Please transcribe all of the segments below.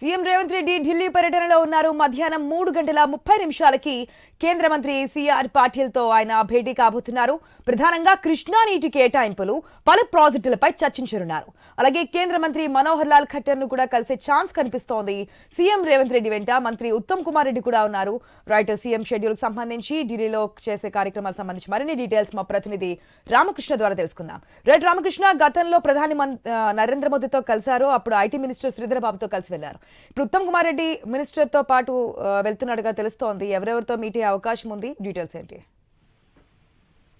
CM Revanth Reddy Delhi పర్యటనలో ఉన్నారు. మధ్యాహ్నం మూడు గంటల ముప్పై నిమిషాలకి కేంద్ర మంత్రి సిఆర్ పాటిల్తో ఆయన భేటీ కాబోతున్నారు. ప్రధానంగా కృష్ణా నీటి కేటాయింపులు పలు ప్రాజెక్టులపై చర్చించనున్నారు. అలాగే కేంద్ర మంత్రి మనోహర్ లాల్ ఖట్టర్ను కూడా కలిసే ఛాన్స్ కనిపిస్తోంది. సీఎం రేవంత్ రెడ్డి వెంట మంత్రి ఉత్తమ్ కుమార్ రెడ్డి కూడా ఉన్నారు. రైట్ సీఎం షెడ్యూల్కి సంబంధించి ఢిల్లీలో చేసే కార్యక్రమాలకు సంబంధించి మరిన్ని డీటెయిల్స్ మా ప్రతినిధి రామకృష్ణ ద్వారా తెలుసుకుందాం. రైట్ రామకృష్ణ గతంలో ప్రధాని మన్- నరేంద్ర మోదీతో కలిశారు. అప్పుడు ఐటీ మినిస్టర్ శ్రీధర్ బాబుతో కలిసి వెళ్ళారు ఇప్పుడు ఉత్తమ్ కుమార్ రెడ్డి మినిస్టర్తో పాటు వెళ్తున్నట్టుగా తెలుస్తోంది. ఎవరెవరితో మీట్ అయ్యే అవకాశం ఉంది? డీటెయిల్స్ ఏంటి?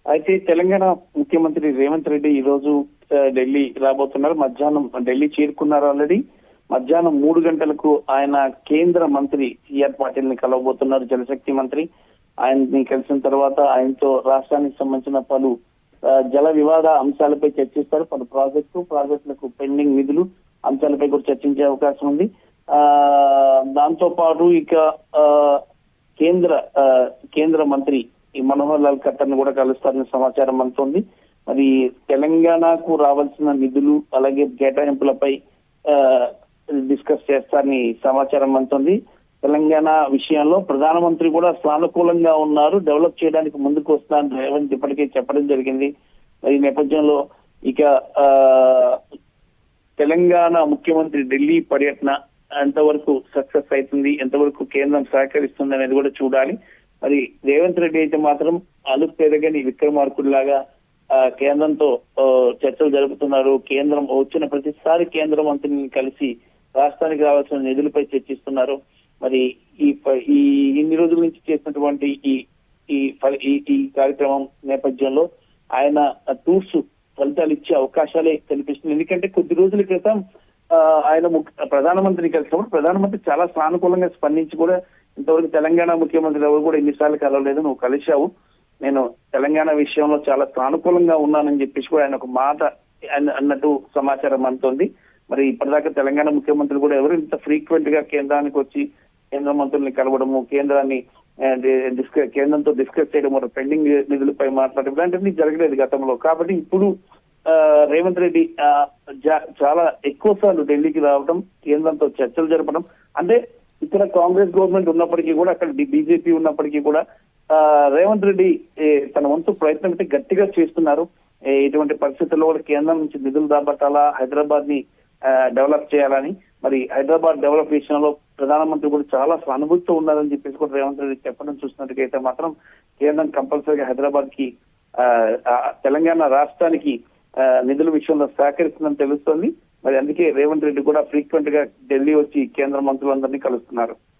అయితే తెలంగాణ ముఖ్యమంత్రి రేవంత్ రెడ్డి ఈ రోజు ఢిల్లీ రాబోతున్నారు. మధ్యాహ్నం ఢిల్లీ చేరుకున్నారు ఆల్రెడీ. మధ్యాహ్నం మూడు గంటలకు ఆయన కేంద్ర మంత్రి సిఆర్ పాటిల్ని కలవబోతున్నారు జలశక్తి మంత్రి. ఆయన్ని కలిసిన తర్వాత ఆయనతో రాష్ట్రానికి సంబంధించిన పలు జల వివాద అంశాలపై చర్చిస్తారు. పలు ప్రాజెక్టు ప్రాజెక్టులకు పెండింగ్ నిధులు అంశాలపై కూడా చర్చించే అవకాశం ఉంది. దాంతో పాటు ఇక ఆ, కేంద్ర ఆ, కేంద్ర మంత్రి ఈ మనోహర్ లాల్ ఖట్టర్ కూడా కలుస్తారని సమాచారం అందుతోంది మరి తెలంగాణకు రావాల్సిన నిధులు అలాగే కేటాయింపులపై ఆ, డిస్కస్ చేస్తారని సమాచారం అందుతోంది తెలంగాణ విషయంలో ప్రధానమంత్రి కూడా సానుకూలంగా ఉన్నారు. డెవలప్ చేయడానికి ముందుకు వస్తానని రేవంత్ ఇప్పటికే చెప్పడం జరిగింది. మరి నేపథ్యంలో ఇక ఆ, తెలంగాణ ముఖ్యమంత్రి ఢిల్లీ పర్యటన ఎంతవరకు సక్సెస్ అవుతుంది ఎంతవరకు కేంద్రం సహకరిస్తుంది అనేది కూడా చూడాలి. మరి రేవంత్ రెడ్డి అయితే మాత్రం అలుపు పెరగని విక్రమార్కుడిలాగా ఆ, కేంద్రంతో చర్చలు జరుపుతున్నారు. కేంద్రం వచ్చిన ప్రతిసారి కేంద్ర మంత్రిని కలిసి రాష్ట్రానికి రావాల్సిన నిధులపై చర్చిస్తున్నారు. మరి ఈ ఈ ఇన్ని రోజుల నుంచి చేసినటువంటి ఈ ఈ ఈ కార్యక్రమం నేపథ్యంలో ఆయన టూర్స్ ఫలితాలు ఇచ్చే అవకాశాలే కనిపిస్తుంది ఎందుకంటే కొద్ది రోజుల క్రితం ఆయన ముఖ్య- ప్రధానమంత్రిని కలిసినప్పుడు ప్రధానమంత్రి చాలా సానుకూలంగా స్పందించి కూడా ఇంతవరకు తెలంగాణ ముఖ్యమంత్రి ఎవరు కూడా ఎన్నిసార్లు కలవలేదు. నువ్వు కలిశావు. నేను తెలంగాణ విషయంలో చాలా సానుకూలంగా ఉన్నానని చెప్పేసి కూడా ఆయన ఒక మాట అన్నట్టు సమాచారం అందుతోంది. మరి ఇప్పటిదాకా తెలంగాణ ముఖ్యమంత్రి కూడా ఎవరు ఇంత ఫ్రీక్వెంట్గా కేంద్రానికి వచ్చి కేంద్ర మంత్రుల్ని కలవడము కేంద్రాన్ని డిస్కస్ కేంద్రంతో డిస్కస్ చేయడం పెండింగ్ నిధులపై మాట్లాడడం ఇలాంటివన్నీ జరగలేదు గతంలో. కాబట్టి ఇప్పుడు రేవంత్ రెడ్డి ఆ, చాలా ఎక్కువ సార్లు ఢిల్లీకి రావడం కేంద్రంతో చర్చలు జరపడం అంటే ఇక్కడ కాంగ్రెస్ గవర్నమెంట్ ఉన్నప్పటికీ కూడా అక్కడ బీజేపీ ఉన్నప్పటికీ కూడా ఆ, రేవంత్ రెడ్డి తన వంతు ప్రయత్నం అయితే గట్టిగా చేస్తున్నారు. ఇటువంటి పరిస్థితుల్లో కూడా కేంద్రం నుంచి నిధులు దాబట్టాలా హైదరాబాద్ని డెవలప్ చేయాలని. మరి హైదరాబాద్ డెవలప్ విషయంలో ప్రధానమంత్రి కూడా చాలా సానుభూతితో ఉన్నారని చెప్పేసి కూడా రేవంత్ రెడ్డి చెప్పడం చూసినట్టుగైతే మాత్రం కేంద్రం కంపల్సరీగా హైదరాబాద్కి ఆ, తెలంగాణ రాష్ట్రానికి నిధుల విషయంలో సహకరిస్తుందని తెలుస్తోంది. మరి అందుకే రేవంత్ రెడ్డి కూడా ఫ్రీక్వెంట్గా ఢిల్లీ వచ్చి కేంద్ర మంత్రులందరినీ కలుస్తున్నారు.